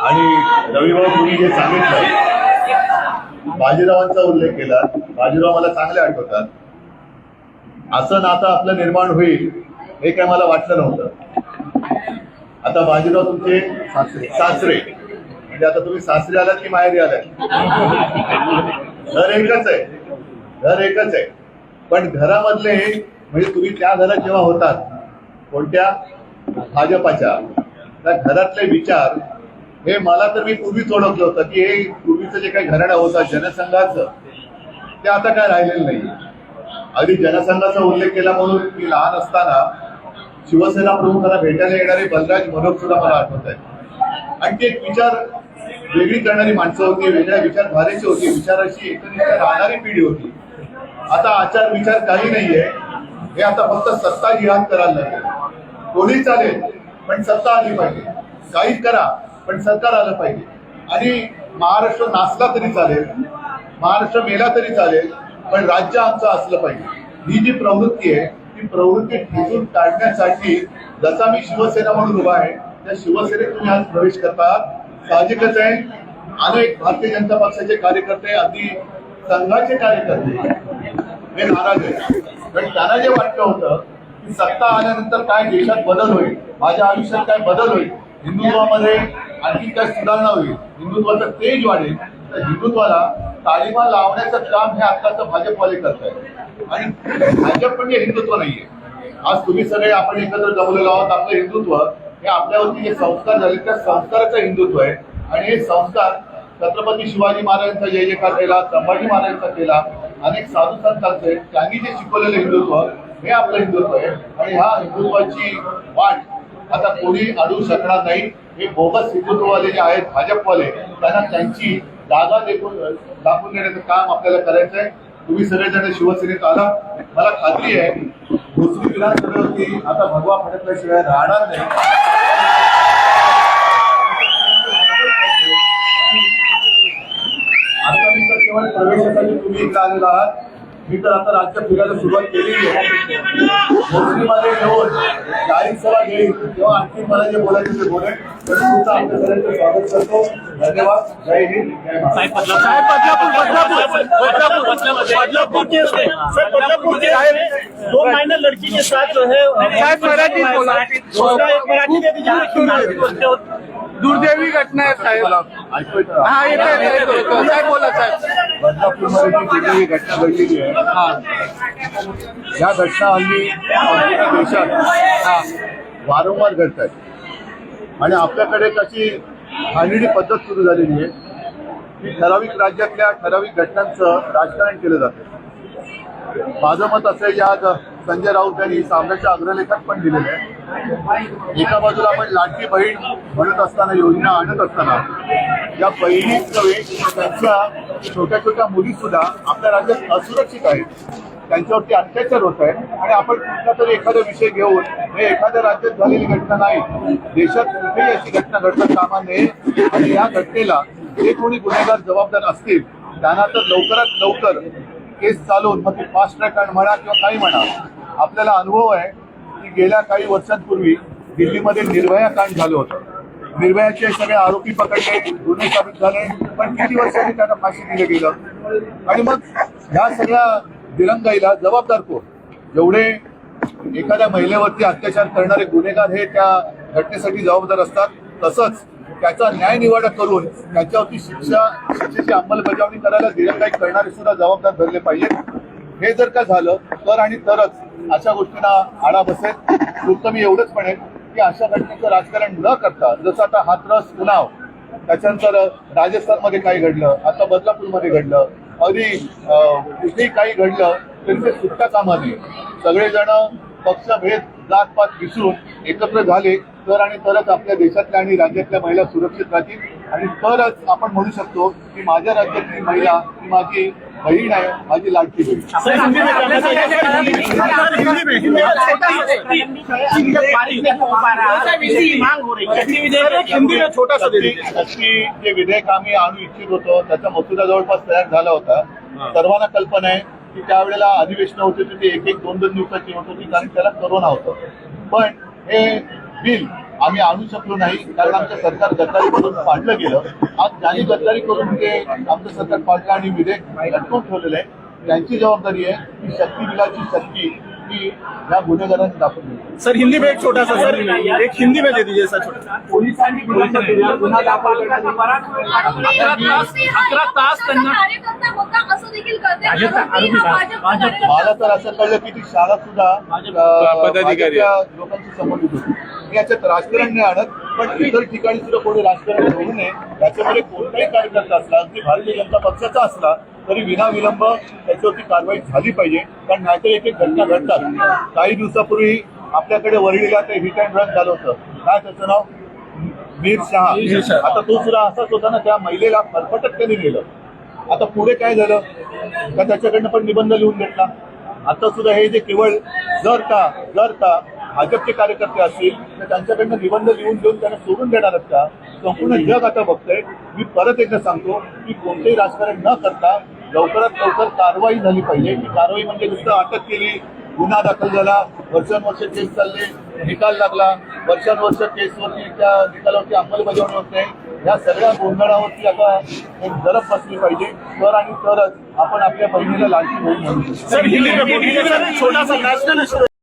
आणि रविभाऊ तुम्ही जे सांगितलं बाजीरावांचा उल्लेख केला बाजीराव मला चांगले आठवतात. असं नातं आपलं निर्माण होईल हे काय मला वाटलं नव्हतं. आता बाजीराव तुमचे सासरे सासरे. म्हणजे आता तुम्ही सासरे आलात की माहेरी आलात? घर एकच आहे. घर एकच आहे. पण घरामधले म्हणजे तुम्ही त्या घरात जेव्हा होतात कोणत्या? भाजपाच्या. त्या घरातले विचार हे मला तर मी पूर्वीच ओळखलं होतं की हे पूर्वीचं जे काही घराणं होतं जनसंघाचं ते आता काय राहिलेलं नाही. अगदी जनसंघाचा उल्लेख केला म्हणून मी लहान असताना शिवसेना प्रमुखांना भेटायला येणारे बलराज मनोज सुद्धा मला आठवत आहे आणि ते एक विचार वेगळी करणारी माणसं होती वेगळ्या विचारधारेची होती विचाराशी एकनिष्ठ राहणारी पिढी होती. आता आचार विचार काही नाहीये. हे आता फक्त सत्ता जिहाद करायला लागेल. कोणी चालेल पण सत्ता आली पाहिजे. काही करा पण सरकार आलं पाहिजे. आणि महाराष्ट्र नाचला तरी चालेल महाराष्ट्र मेला तरी चालेल पण राज्य आमचं असलं पाहिजे. ही जी प्रवृत्ती आहे ती प्रवृत्ती ठेचून काढण्यासाठी जसा मी शिवसेना म्हणून उभा आहे त्या शिवसेनेत तुम्ही आज प्रवेश करतात साहजिकच आहे. अनेक भारतीय जनता पक्षाचे कार्यकर्ते अगदी संघाचे कार्यकर्ते. हे नाराज आहेत. पण त्यांना जे वाटलं होतं की सत्ता आल्यानंतर काय देशात बदल होईल माझ्या आयुष्यात काय बदल होईल हिंदुत्वामध्ये आणखी काय सुधारणा होईल हिंदुत्वाचं तेज वाढेल तर हिंदुत्वाला तालिमा लावण्याचं काम हे आत्ताचं भाजपवाले करत आहे आणि भाजप म्हणजे हिंदुत्व नाहीये. आज तुम्ही सगळे आपण एकत्र जमलेलो आहोत आपलं हिंदुत्व हे आपल्यावरती जे संस्कार झाले. त्या संस्काराचं हिंदुत्व आहे. आणि हे संस्कार छत्रपती शिवाजी महाराजांचा जय जयकार केला संभाजी महाराजांचा केला अनेक साधू संतांचे त्यांनी जे शिकवलेलं हिंदुत्व हे आपलं हिंदुत्व आहे. आणि ह्या हिंदुत्वाची वाट आता कोणी अडवू शकणार नाही. हे बोगस हिंदुत्ववाले जे आहेत भाजपवाले त्यांना त्यांची जागा देखून दाखवून देण्याचं काम आपल्याला करायचं आहे. तुम्ही सगळेजण शिवसेनेत आला. मला खात्री आहे दुसरी विधानसभेवरती आता भगवा फडकल्याशिवाय राहणार नाही. केवळ प्रवेशासाठी तुम्ही इकडे आलेला आहात. मी तर आता राज्य फिरायला सुरुवात केलेली आहे. जाहीर सभा घेईन तेव्हा आणखी मला जे बोलायचे ते बोलेन तुमचं आपल्या सगळ्यांचं स्वागत करतो. धन्यवाद. जय हिंद. दो माइनर लड़की के साथ जो है दुर्दैवी घटना आहे साहेब? हा येत साहेब बोला साहेब. बदलापूरमध्ये घटना घडलेली आहे या घटना हल्ली देशात हा. वारंवार घडत आहेत आणि आपल्याकडे कशी घाणेरडी पद्धत सुरू झालेली आहे की ठराविक राज्यातल्या ठराविक घटनांचं राजकारण केलं जातं. माझं मत असं आहे की आज संजय राऊत यांनी सामन्याच्या अग्रलेखात पण दिलेलं आहे. एका बाजूला आपण लाडकी बहीण म्हणत असताना योजना आणत असताना या बहिणीच नव्हे त्यांच्या छोट्या छोट्या मुली सुद्धा आपल्या राज्यात असुरक्षित आहेत. त्यांच्यावरती अत्याचार होत आहे आणि आपण कुठला तरी एखादा विषय घेऊन हे एखाद्या राज्यात झालेली घटना नाही. देशात कुठेही अशी घटना घडता कामा नये आणि या घटनेला जे कोणी गुन्हेगार जबाबदार असतील त्यांना तर लवकरात लवकर केस चालवून मग ती फास्ट ट्रॅक म्हणा किंवा काही म्हणा आपल्याला अनुभव आहे. की गेल्या काही वर्षांपूर्वी दिल्लीमध्ये निर्भया कांड झालं होतं. निर्भयाचे सगळे आरोपी पकडले गुन्हे साबित झाले पण किती वर्षांनी त्यांना फाशी दिलं गेलं? आणि मग ह्या सगळ्या दिरंगाईला जबाबदार कोण? जेवढे एखाद्या महिलेवरती अत्याचार करणारे गुन्हेगार हे त्या घटनेसाठी जबाबदार असतात. तसंच त्याचा न्याय निवाडा करून त्याच्यावरती शिक्षा शिक्षेची अंमलबजावणी करायला दिरंगाई करणारे सुद्धा जबाबदार धरले पाहिजेत. हे जर का झालं तर आणि तरच अशा गोष्टींना आळा बसेल. फक्त मी एवढंच म्हणेन की अशा घटनेचं राजकारण न करता जसं आता हाथरस उन्हाव त्याच्यानंतर राजस्थानमध्ये काही घडलं आता बदलापूरमध्ये घडलं अगदी कुठेही काही घडलं तरी ते सुटता कामा नये सगळेजण पक्षभेद जातपात विसरून एकत्र झाले तर आणि तरच आपल्या देशातल्या आणि राज्यातल्या महिला सुरक्षित राहतील. आणि तरच आपण म्हणू शकतो की माझ्या राज्यातली महिला ही माझी बहीण आहे माझी लाडकी बहीण छोटा हो है, हो है जे विधेयक आम्ही आणू इच्छित होतो त्याचा मसुदा जवळपास तयार झाला होता सर्वांना कल्पना आहे की त्यावेळेला अधिवेशन होते ते एक एक दोन दोन दिवसाची होत होती कारण त्याला करोना होतं पण हे बिल आम्ही आणू शकलो नाही कारण आमचं सरकार गद्दारी करून पाडलं गेलं. आज ज्यांनी गद्दारी करून ते आमचं सरकार पाडलं आणि विधेयक लटकून ठेवलेलं आहे त्यांची जबाबदारी आहे की शक्ती बिलाची शक्ती ही या गुन्हेगारांनी दाखवून दिली सर हिंदी में एक छोटा सा सर एक हिंदी में दे दीजिए सर छोटा अकरा तास अकरा तास कार्यकर्ता होता असं देखील मला तर असं कळलं की ती शाळा सुद्धा पदाधिकारी लोकांशी संबंधित होती. मी याच्यात राजकारण नाही आणत पण इतर ठिकाणी सुद्धा कोणी राजकारण होऊ नये याच्यामध्ये कोणताही कार्यकर्ता असला अगदी भारतीय जनता पक्षाचा असला तरी विनाविलंब त्याच्यावरती कारवाई झाली पाहिजे. कारण नाहीतर एक एक घटना घडतात. काही दिवसापूर्वी आपल्याकडे वरळीला ते हिट अँड रन झालं होतं. काय त्याचं नाव? मीर शहा. आता तो सुद्धा असाच होता ना त्या महिलेला फरफटत त्यांनी गेलं आता पुढे काय झालं? का त्याच्याकडनं पण निबंध लिहून घेतला? आता सुद्धा हे जे केवळ जर का जर का भाजपचे कार्यकर्ते असतील तर त्यांच्याकडनं निबंध लिहून देऊन त्यांना सोडून देणार आहेत का? संपूर्ण जग आता बघतंय. मी परत एकदा सांगतो की कोणतेही राजकारण न करता लवकरात लवकर कारवाई झाली पाहिजे. ही कारवाई म्हणजे नुसतं अटक केली गुन्हा दाखल झाला वर्षानुवर्ष केस चालले निकाल लागला. वर्षानुवर्ष केसवरती त्या निकालावरती अंमलबजावणी होत नाही. या सगळ्या गोंधळावरती आता एक जरब बसली पाहिजे. तर आणि तरच आपण आपल्या बहिणीला लालची बहीण म्हणू